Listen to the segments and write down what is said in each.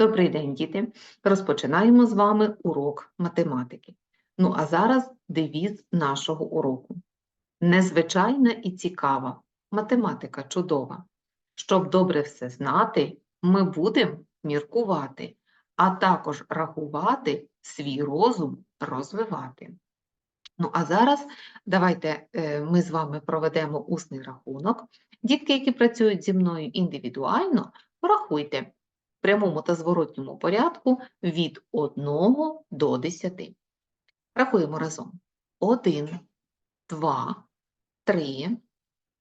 Добрий день, діти! Розпочинаємо з вами урок математики. Ну а зараз девіз нашого уроку. Незвичайна і цікава, математика чудова. Щоб добре все знати, ми будемо міркувати, а також рахувати, свій розум розвивати. Ну а зараз давайте е, ми з вами проведемо усний рахунок. Дітки, які працюють зі мною індивідуально, порахуйте прямому та зворотньому порядку від 1 до 10. Рахуємо разом. 1, 2, 3,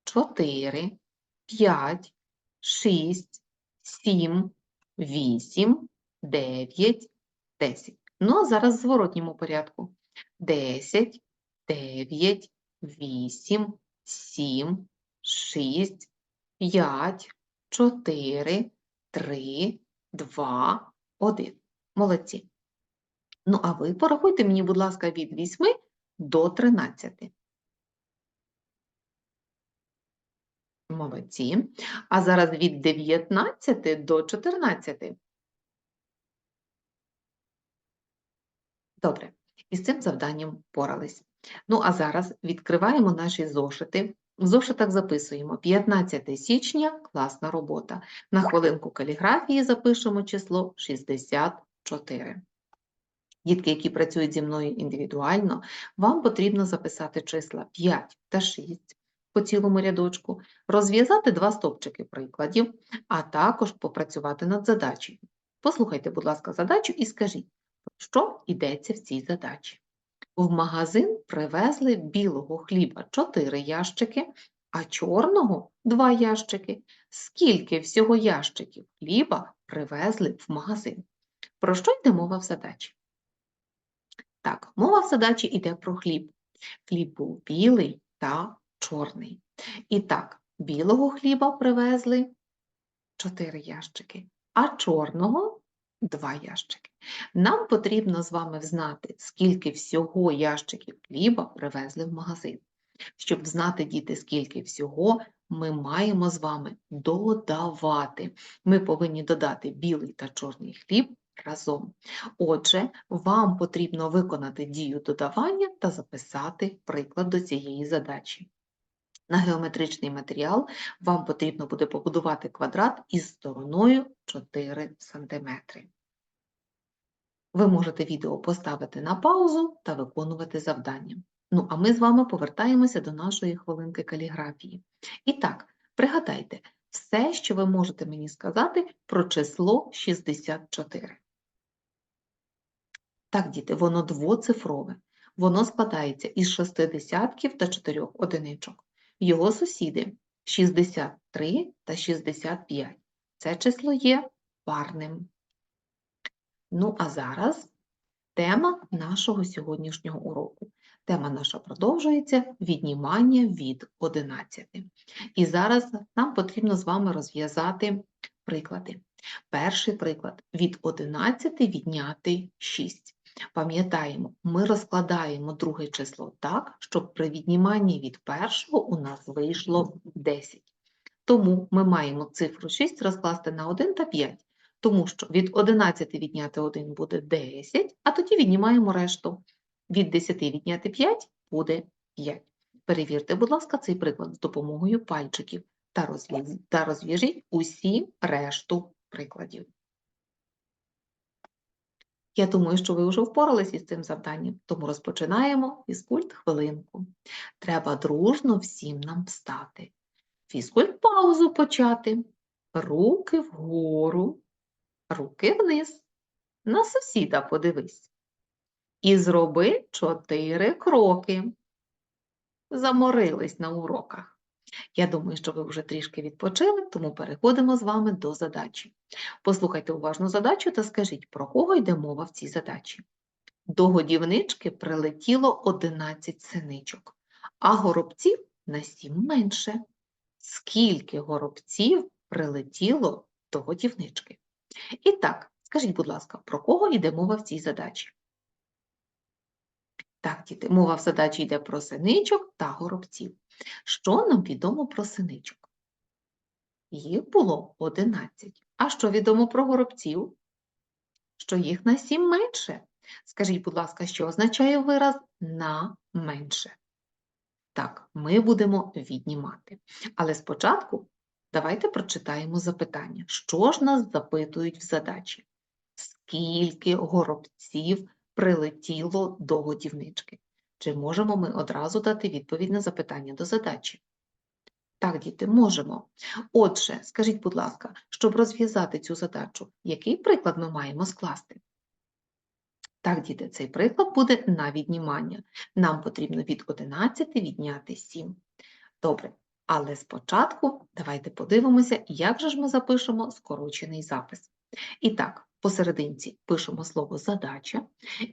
4, 5, 6, 7, 8, 9, 10. Ну, а зараз в зворотньому порядку. 10, 9, 8, 7, 6, 5, 4, 3, 2, 1. Молодці. Ну, а ви порахуйте мені, будь ласка, від 8 до 13. Молодці. А зараз від 19 до 14. Добре. Із цим завданням порались. Ну, а зараз відкриваємо наші зошити. В зошитах записуємо 15 січня класна робота. На хвилинку каліграфії запишемо число 64. Дітки, які працюють зі мною індивідуально, вам потрібно записати числа 5 та 6 по цілому рядочку, розв'язати два стовпчики прикладів, а також попрацювати над задачею. Послухайте, будь ласка, задачу і скажіть, що йдеться в цій задачі. В магазин привезли білого хліба 4 ящики, а чорного 2 ящики. Скільки всього ящиків хліба привезли в магазин? Про що йде мова в задачі? Так, мова в задачі йде про хліб. Хліб був білий та чорний. І так, білого хліба привезли 4 ящики, а чорного 2 ящики. Нам потрібно з вами знати, скільки всього ящиків хліба привезли в магазин. Щоб знати, діти, скільки всього, ми маємо з вами додавати. Ми повинні додати білий та чорний хліб разом. Отже, вам потрібно виконати дію додавання та записати приклад до цієї задачі. На геометричний матеріал вам потрібно буде побудувати квадрат із стороною 4 см. Ви можете відео поставити на паузу та виконувати завдання. Ну, а ми з вами повертаємося до нашої хвилинки каліграфії. І так, пригадайте все, що ви можете мені сказати про число 64. Так, діти, воно двоцифрове. Воно складається із шести десятків та чотирьох одиничок. Його сусіди 63 та 65. Це число є парним. Ну, а зараз тема нашого сьогоднішнього уроку. Тема наша продовжується віднімання від 11. І зараз нам потрібно з вами розв'язати приклади. Перший приклад від 11 відняти 6. Пам'ятаємо, ми розкладаємо друге число так, щоб при відніманні від першого у нас вийшло 10. Тому ми маємо цифру 6 розкласти на 1 та 5, тому що від 11 відняти 1 буде 10, а тоді віднімаємо решту. Від 10 відняти 5 буде 5. Перевірте, будь ласка, цей приклад з допомогою пальчиків та розв'яжіть усі решту прикладів. Я думаю, що ви вже впоралися із цим завданням, тому розпочинаємо фізкульт хвилинку. Треба дружно всім нам встати. Фізкульт паузу почати. Руки вгору, руки вниз. На сусіда подивись. І зроби чотири кроки. Заморились на уроках. Я думаю, що ви вже трішки відпочили, тому переходимо з вами до задачі. Послухайте уважну задачу та скажіть, про кого йде мова в цій задачі. До годівнички прилетіло 11 синичок, а горобців на 7 менше. Скільки горобців прилетіло до годівнички? І так, скажіть, будь ласка, про кого йде мова в цій задачі? Так, діти, мова в задачі йде про синичок та горобців. Що нам відомо про синичок? Їх було 11. А що відомо про горобців? що їх на 7 менше. Скажіть, будь ласка, що означає вираз на менше? Так, ми будемо віднімати. Але спочатку давайте прочитаємо запитання. Що ж нас запитують в задачі? Скільки горобців прилетіло до годівнички? Чи можемо ми одразу дати відповідь на запитання до задачі? Так, діти, можемо. Отже, скажіть, будь ласка, щоб розв'язати цю задачу, який приклад ми маємо скласти? Так, діти, цей приклад буде на віднімання. Нам потрібно від 11 відняти 7. Добре, але спочатку давайте подивимося, як же ж ми запишемо скорочений запис. І так, посерединці пишемо слово задача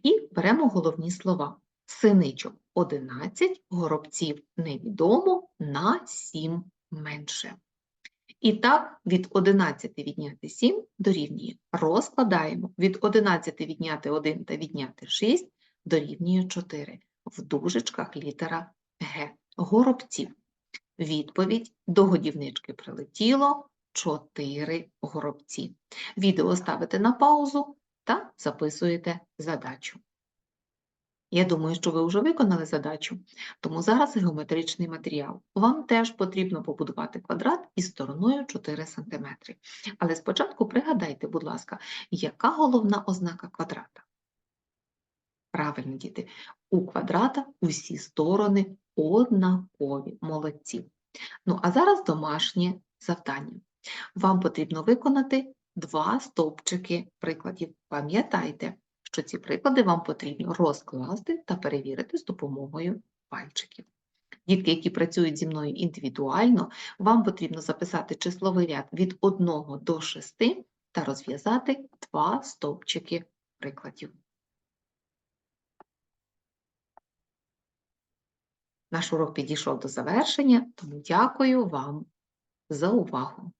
і беремо головні слова. Синичок 11, горобців невідомо, на 7 менше. І так, від 11 відняти 7 дорівнює. Розкладаємо. Від 11 відняти 1 та відняти 6 дорівнює 4. В дужечках літера Г. Горобців. Відповідь до годівнички прилетіло 4 горобці. Відео ставите на паузу та записуєте задачу. Я думаю, що ви вже виконали задачу, тому зараз геометричний матеріал. Вам теж потрібно побудувати квадрат із стороною 4 см. Але спочатку пригадайте, будь ласка, яка головна ознака квадрата? Правильно, діти, у квадрата усі сторони однакові, молодці. Ну, а зараз домашнє завдання. Вам потрібно виконати два стовпчики прикладів. Пам'ятайте, що ці приклади вам потрібно розкласти та перевірити з допомогою пальчиків. Дітки, які працюють зі мною індивідуально, вам потрібно записати числовий ряд від 1 до 6 та розв'язати два стовпчики прикладів. Наш урок підійшов до завершення, тому дякую вам за увагу.